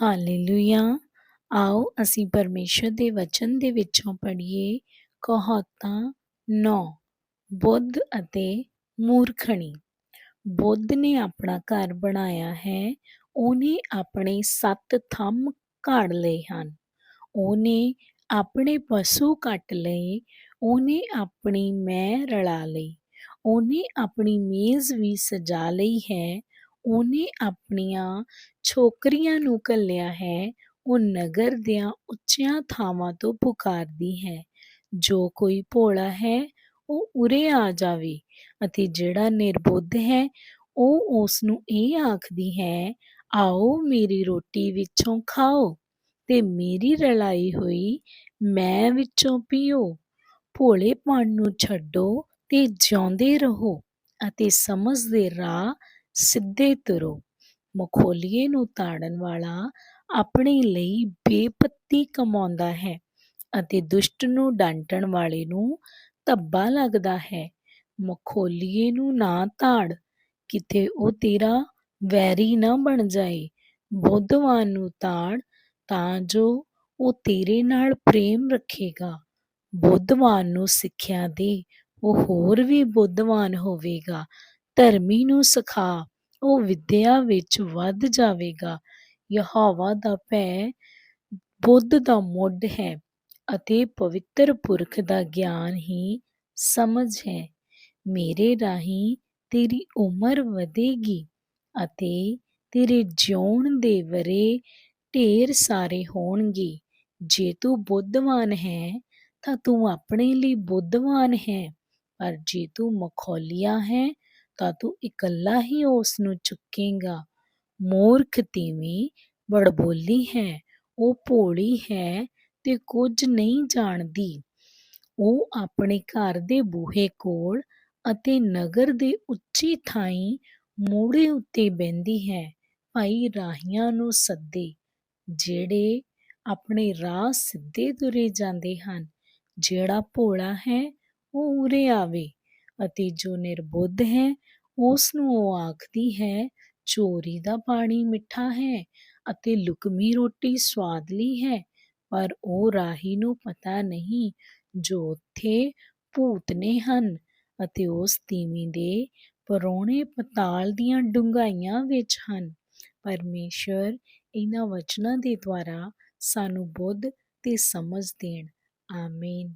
Hallelujah. ਆਓ ਅਸੀਂ ਪਰਮੇਸ਼ਰ ਦੇ ਵਚਨ ਦੇ ਵਿੱਚੋਂ ਪੜ੍ਹੀਏ ਕਹਾਤਾਂ 9 ਬੁੱਧ ਅਤੇ ਮੂਰਖਣੀ। ਬੁੱਧ ਨੇ ਆਪਣਾ ਘਰ ਬਣਾਇਆ ਹੈ। ਉਹਨੇ ਆਪਣੇ ਸੱਤ ਥੰਮ ਘਾੜ ਲਏ ਹਨ। ਉਹਨੇ ਆਪਣੇ ਪਸ਼ੂ ਕੱਟ ਲਏ। ਉਹਨੇ ਆਪਣੀ ਮੈਂ ਰਲਾ ਲਈ। ਉਹਨੇ ਆਪਣੀ ਮੇਜ਼ ਵੀ ਸਜਾ ਲਈ ਹੈ। ਉਹਨੇ ਆਪਣੀਆਂ ਛੋਕਰੀਆਂ ਨੂੰ ਘੱਲਿਆ ਹੈ, ਉਹ ਨਗਰ ਦੀਆਂ ਉੱਚੀਆਂ ਥਾਵਾਂ ਤੋਂ ਪੁਕਾਰਦੀ ਹੈ। ਜੋ ਕੋਈ ਭੋਲਾ ਹੈ, ਉਹ ਉਰੇ ਆ ਜਾਵੇ ਅਤੇ ਜਿਹੜਾ ਨਿਰਬੁੱਧ ਹੈ, ਉਹ ਉਸ ਨੂੰ ਇਹ ਆਖਦੀ ਹੈ, ਆਓ ਮੇਰੀ ਰੋਟੀ ਵਿੱਚੋਂ ਖਾਓ ਤੇ ਮੇਰੀ ਰਲਾਈ ਹੋਈ ਮੈਂ ਵਿੱਚੋਂ ਪੀਓ। ਭੋਲੇਪਣ ਨੂੰ ਛੱਡੋ ਤੇ ਜਿਉਂਦੇ ਰਹੋ ਅਤੇ ਸਮਝ ਦੇ ਰਾਹ ਸਿੱਧੇ ਤੁਰੋ। ਮਖੌਲੀਏ ਨੂੰ ਤਾੜਨ ਵਾਲਾ ਆਪਣੇ ਲਈ ਬੇਪੱਤੀ ਕਮਾਉਂਦਾ ਹੈ ਅਤੇ ਦੁਸ਼ਟ ਨੂੰ ਡਾਂਟਣ ਵਾਲੇ ਨੂੰ ਧੱਬਾ ਲੱਗਦਾ ਹੈ। ਮਖੌਲੀਏ ਨੂੰ ਨਾ ਤਾੜ। ਕਿਤੇ ਉਹ ਤੇਰਾ ਵੈਰੀ ਨਾ ਬਣ ਜਾਏ। ਬੁੱਧਵਾਨ ਨੂੰ ਤਾੜ ਤਾਂ ਜੋ ਉਹ ਤੇਰੇ ਨਾਲ ਪ੍ਰੇਮ ਰੱਖੇਗਾ। ਬੁੱਧਵਾਨ ਨੂੰ ਸਿੱਖਿਆ ਦੇ। ਉਹ ਹੋਰ ਵੀ ਬੁੱਧਵਾਨ ਹੋਵੇਗਾ। ਧਰਮੀ ਨੂੰ ਸਿਖਾ, ਉਹ ਵਿਦਿਆ ਵਿੱਚ ਵੱਧ ਜਾਵੇਗਾ। ਯਹੋਵਾ ਦਾ ਭੈ ਬੁੱਧ ਦਾ ਮੁੱਢ ਹੈ ਅਤੇ ਪਵਿੱਤਰ ਪੁਰਖ ਦਾ ਗਿਆਨ ਹੀ ਸਮਝ ਹੈ। ਮੇਰੇ ਰਾਹੀਂ ਤੇਰੀ ਉਮਰ ਵਧੇਗੀ ਅਤੇ ਤੇਰੇ ਜਿਉਣ ਦੇ ਵਰੇ ਢੇਰ ਸਾਰੇ ਹੋਣਗੇ। ਜੇ ਤੂੰ ਬੁੱਧਵਾਨ ਹੈ, ਤਾਂ ਤੂੰ ਆਪਣੇ ਲਈ ਬੁੱਧਵਾਨ ਹੈ, ਪਰ ਜੇ ਤੂੰ ਮਖੌਲੀਆ ਹੈ ਤਾਂ ਤੂੰ ਇਕੱਲਾ ਹੀ ਉਸ ਨੂੰ ਚੁੱਕੇਗਾ। ਮੂਰਖ ਤੀਵੀਂ, ਬੜਬੋਲੀ ਹੈ, ਉਹ ਭੋਲੀ ਹੈ ਤੇ ਕੁਝ ਨਹੀਂ ਜਾਣਦੀ। ਉਹ ਆਪਣੇ ਘਰ ਦੇ ਬੂਹੇ ਕੋਲ ਅਤੇ ਨਗਰ ਦੇ ਉੱਚੀ ਥਾਈਂ ਮੋੜੇ ਉੱਤੇ ਬਹਿੰਦੀ ਹੈ, ਭਾਈ ਰਾਹੀਆਂ ਨੂੰ ਸੱਦੇ, ਜਿਹੜੇ ਆਪਣੇ ਰਾਹ ਸਿੱਧੇ ਤੁਰੇ ਜਾਂਦੇ ਹਨ। ਜਿਹੜਾ ਭੋਲਾ ਹੈ, ਉਹ ਉਰੇ ਆਵੇ ਅਤੇ ਜੋ ਨਿਰਬੁੱਧ ਹੈ ਉਸ ਨੂੰ ਉਹ ਆਖਦੀ ਹੈ, ਚੋਰੀ ਦਾ ਪਾਣੀ ਮਿੱਠਾ ਹੈ ਅਤੇ ਲੁਕਮੀ ਰੋਟੀ ਸਵਾਦਲੀ ਹੈ, ਪਰ ਉਹ ਰਾਹੀ ਨੂੰ ਪਤਾ ਨਹੀਂ ਜੋ ਉੱਥੇ ਭੂਤ ਨੇ ਹਨ ਅਤੇ ਉਸ ਤੀਵੀਂ ਦੇ ਪਰੋਣੇ ਪਤਾਲ ਦੀਆਂ ਡੂੰਘਾਈਆਂ ਵਿੱਚ ਹਨ। ਪਰਮੇਸ਼ਰ ਇਹਨਾਂ ਵਚਨਾਂ ਦੇ ਦੁਆਰਾ ਸਾਨੂੰ ਬੁੱਧ ਤੇ ਸਮਝ ਦੇਣ। ਆਮੀਨ।